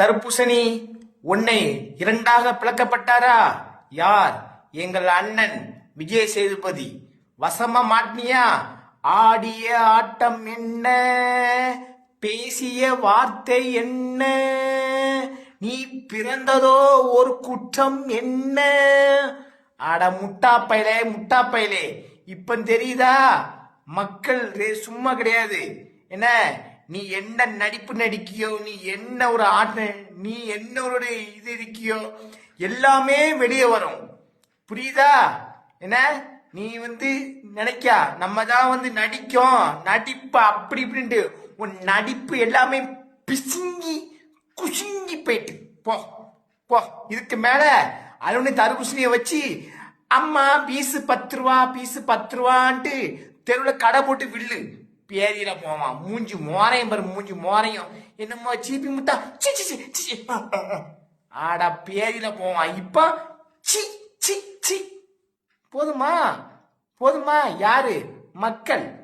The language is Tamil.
தர்பூசணி உன்னை இரண்டாக பிளக்கப்பட்டாரா? யார்? எங்கள் அண்ணன் விஜய் சேதுபதி வசம மாட்டினியா ஆடிய ஆட்டம் என்ன? பேசிய வார்த்தை என்ன? நீ பிறந்ததோ ஒரு குற்றம் என்ன? அட முட்டாப்பையிலே முட்டாப்பையிலே. இப்ப தெரியுதா? மக்கள் ரே- சும்மா கிடையாது. என்ன? நீ என்ன நடிப்பு நடிக்கியோ நீ என்ன ஒரு ஆட்ட நீ என்ன ஒரு இது இருக்கியோ எல்லாமே வெளியே வரும். புரியுதா? என்ன? நீ வந்து நினைக்கா நம்ம தான் வந்து நடிக்கும். நடிப்பு அப்படி இப்படின்ட்டு உன் நடிப்பு எல்லாமே பிசுங்கி குசுங்கி போயிட்டு. போ போ. இதுக்கு மேல அலுவலி தர்பூசணியை வச்சு அம்மா பீஸு பத்து ரூபா பீஸு பத்து ரூபான்ட்டு தெருவில் கடை போட்டு வில்லு. பேரியில போவான். மூஞ்சி மோரையும் பாரு மூஞ்சி மோரையும். என்னமோ சீப்பி முட்டா சி சி சி, சி சி. ஆடா பேரியில போவான். இப்ப சி சி சி. போதுமா? போதுமா? யாரு? மக்கள்.